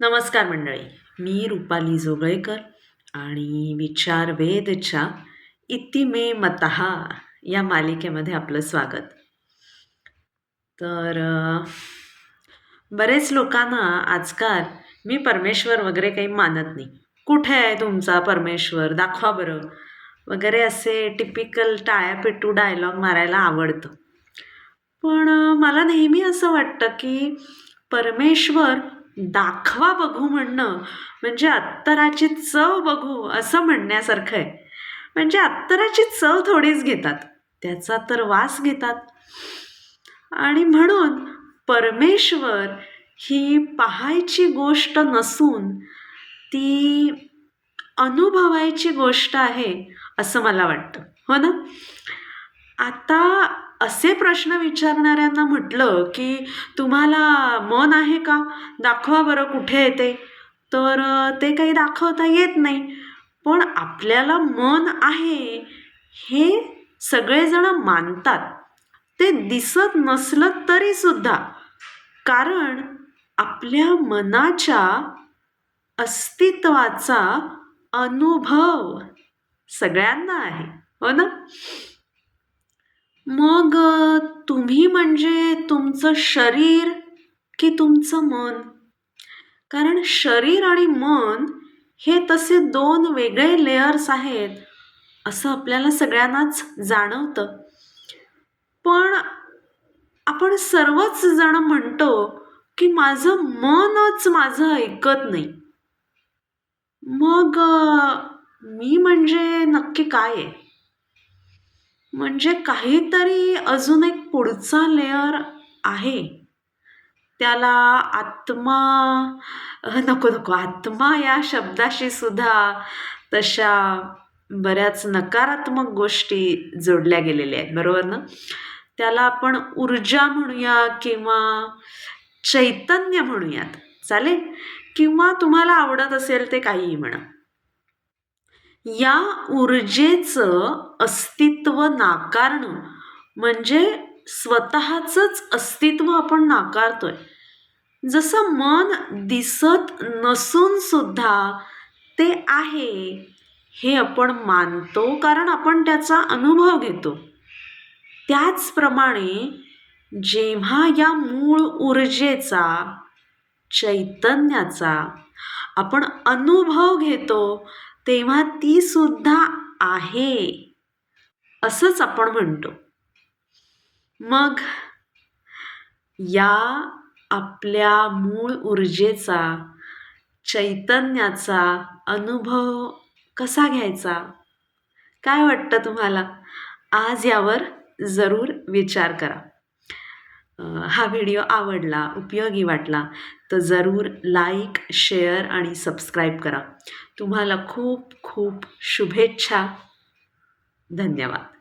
नमस्कार मंडळी. मी रुपाली जोगळेकर आणि विचार वेदच्या इति मे मतहा या मालिकेमध्ये आपलं स्वागत. तर बरेच लोकांना आजकाल मी परमेश्वर वगैरे काही मानत नाही. कुठे आहे तुमचा परमेश्वर? दाखवा बरं. वगैरे असे टिपिकल टाळ्यापेटू डायलॉग मारायला आवडतं. पण मला नेहमी असं वाटतं की परमेश्वर दाखवा बघू म्हणणं म्हणजे अत्तराची चव बघू असं म्हणण्यासारखं आहे. म्हणजे अत्तराची चव थोडीच घेतात. त्याचा तर वास घेतात. आणि म्हणून परमेश्वर ही पाहायची गोष्ट नसून ती अनुभवायची गोष्ट आहे असं मला वाटतं. हो ना? आता असे प्रश्न विचारणाऱ्यांना म्हटलं की तुम्हाला मन आहे का? दाखवा बरं कुठे येते तर ते काही दाखवता येत नाही. पण आपल्याला मन आहे हे सगळेजण मानतात. ते दिसत नसलं तरीसुद्धा कारण आपल्या मनाच्या अस्तित्वाचा अनुभव सगळ्यांना आहे. हो ना? मग तुम्ही म्हणजे तुमचं शरीर की तुमचं मन? कारण शरीर आणि मन हे तसे दोन वेगळे लेयर्स आहेत असं आपल्याला सगळ्यांनाच जाणवतं. पण आपण सर्वच जण म्हणतो की माझं मनच माझं ऐकत नाही. मग मी म्हणजे नक्की काय आहे? म्हणजे काहीतरी अजून एक पुढचा लेअर आहे. त्याला आत्मा नको नको आत्मा या शब्दाशी सुद्धा तशा बऱ्याच नकारात्मक गोष्टी जोडल्या गेलेल्या आहेत बरोबर ना? त्याला आपण ऊर्जा म्हणूया किंवा चैतन्य म्हणूयात. चालेल? किंवा तुम्हाला आवडत असेल ते काहीही म्हणा. या ऊर्जेचं अस्तित्व नाकारणं. म्हणजे स्वतःचंच अस्तित्व आपण नाकारतोय. जसं मन दिसत नसून सुद्धा ते आहे हे आपण मानतो कारण आपण त्याचा अनुभव घेतो. त्याचप्रमाणे जेव्हा या मूळ ऊर्जेचा चैतन्याचा आपण अनुभव घेतो तेव्हा ती सुद्धा आहे. असंच आपण म्हणतो. मग या आपल्या मूळ ऊर्जेचा चैतन्याचा अनुभव कसा घ्यायचा? काय वाटतं तुम्हाला? आज यावर जरूर विचार करा. हा व्हिडिओ आवडला उपयोगी वाटला तर जरूर लाईक शेअर आणि सबस्क्राईब करा. तुम्हाला खूप खूप शुभेच्छा. धन्यवाद.